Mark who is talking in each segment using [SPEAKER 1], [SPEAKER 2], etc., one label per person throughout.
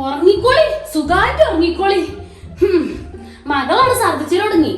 [SPEAKER 1] ഉറങ്ങിക്കോളി സുഖമായിട്ട് ഉറങ്ങിക്കോളി. മകളാണ് ഛർദിച്ചു തുടങ്ങി.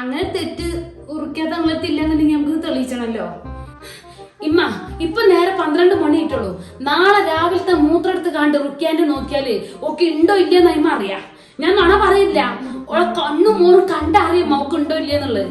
[SPEAKER 1] അങ്ങനെ തെറ്റ് ഉറക്കാത്ത നമ്മളെത്തില്ലെന്നുണ്ടെങ്കിൽ നമുക്ക് തെളിയിച്ചണല്ലോ. ഇമ്മ ഇപ്പൊ നേരെ പന്ത്രണ്ട് മണി ആയിട്ടുള്ളൂ നാളെ രാവിലത്തെ മൂത്രമെടുത്ത് കണ്ട് റുക്കിയാന്റെ നോക്കിയാൽ ഒക്കെ ഉണ്ടോ ഇല്ലയെന്ന് അമ്മ അറിയാം. ഞാൻ നുണ പറയില്ല. ഓളെ കണ്ണും മോറും കണ്ടറിയാം മോക്കുണ്ടോ ഇല്ലയെന്നുള്ളത്.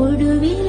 [SPEAKER 2] ഒടുവിൽ